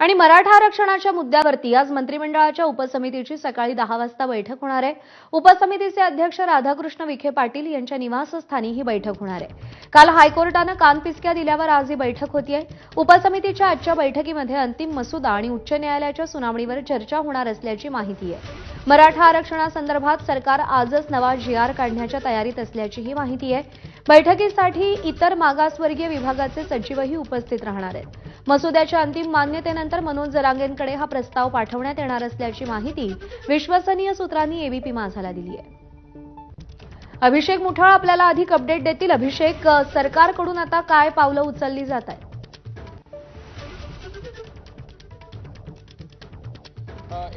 आणि मराठा आरक्षणाच्या मुद्द्यावरती आज मंत्रिमंडळाच्या उपसमितीची सकाळी दहा वाजता बैठक होणार आहे. उपसमितीचे अध्यक्ष राधाकृष्ण विखे पाटील यांच्या निवासस्थानी ही बैठक होणार आहे. काल हायकोर्टानं कानपिसक्या दिल्यावर आज ही बैठक होतीये. उपसमितीच्या आजच्या बैठकीमध्ये अंतिम मसुदा आणि उच्च न्यायालयाच्या सुनावणीवर चर्चा होणार असल्याची माहिती आहे मराठा आरक्षणासंदर्भात सरकार आजच नवा जी आर काढण्याच्या तयारीत असल्याचीही माहिती आहे बैठकीसाठी इतर मागासवर्गीय विभागाचे सचिवही उपस्थित राहणार आहेत. मसुद्याच्या अंतिम मान्यतेनंतर मनोज जरांगेंकडे हा प्रस्ताव पाठवण्यात येणार असल्याची माहिती विश्वसनीय सूत्रांनी एबीपी माझाला दिली आहे. अभिषेक मुठाळ आपल्याला अधिक अपडेट देतील. अभिषेक सरकारकडून आता काय पावलं उचलली जात आहेत?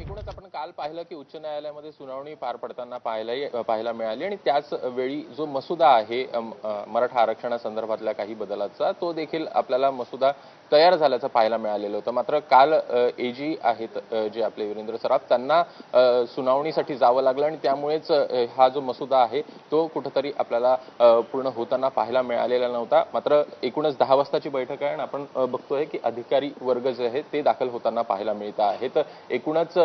एकूणच आपण काल पाहिलं की उच्च न्यायालयामध्ये सुनावणी पार पडताना पाहायला पाहायला मिळाली आणि त्याच वेळी जो मसुदा आहे मराठा आरक्षणासंदर्भातल्या काही बदलाचा तो देखील आपल्याला मसुदा तयार झाल्याचं पाहायला मिळालेलं होतं. मात्र काल एजी आहेत जे आपले वीरेंद्र सराफ त्यांना सुनावणीसाठी जावं लागलं आणि त्यामुळेच हा जो मसुदा आहे तो कुठंतरी आपल्याला पूर्ण होताना पाहायला मिळालेला नव्हता. मात्र एकूणच दहा वाजताची बैठक आहे आणि आपण बघतोय की अधिकारी वर्ग जे आहे ते दाखल होताना पाहायला मिळत आहेत. एकूणच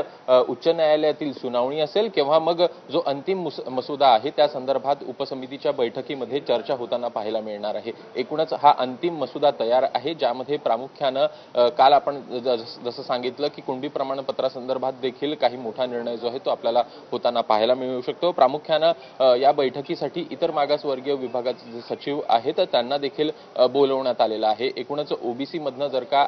उच्च उच्च न्यायालयातील सुनावणी असेल किंवा मग जो अंतिम मुस- मसुदा आहे त्या संदर्भात उपसमितीच्या बैठकीमध्ये चर्चा होताना पाहायला मिळणार आहे. एकूणच हा अंतिम मसुदा तयार आहे ज्यामध्ये प्रामुख्यानं काल आपण जसं सांगितलं की कुणबी प्रमाणपत्रासंदर्भात देखील काही मोठा निर्णय जो आहे तो आपल्याला होताना पाहायला मिळू शकतो. प्रामुख्यानं या बैठकीसाठी इतर मागासवर्गीय विभागाचे जे सचिव आहेत त्यांना देखील बोलवण्यात आलेलं आहे. एकूणच ओबीसी मधनं जर का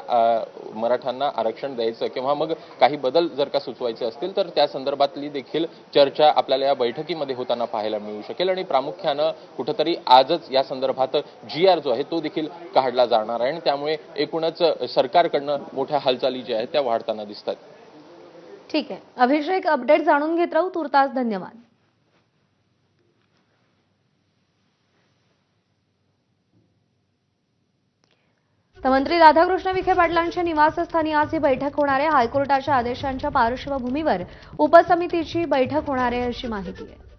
मराठ्यांना आरक्षण द्यायचं किंवा मग काही बदल जर का सुचवायचे असतील तर त्या संदर्भातली देखील चर्चा आपल्याला या बैठकीमध्ये होताना पाहायला मिळू शकेल. आणि प्रामुख्यानं कुठंतरी आजच या संदर्भात जी आर जो आहे तो देखील काढला जाणार आहे. आणि त्यामुळे एकूणच सरकारकडनं मोठ्या हालचाली ज्या आहेत त्या वाढताना दिसतात ठीक आहे. अभिषेक अपडेट जाणून घेत राहू. तुर्तास धन्यवाद. तर मंत्री राधाकृष्ण विखे पाटलांच्या निवासस्थानी आज ही बैठक होणार आहे. हायकोर्टाच्या आदेशांच्या पार्श्वभूमीवर उपसमितीची बैठक होणार आहे अशी माहिती आहे.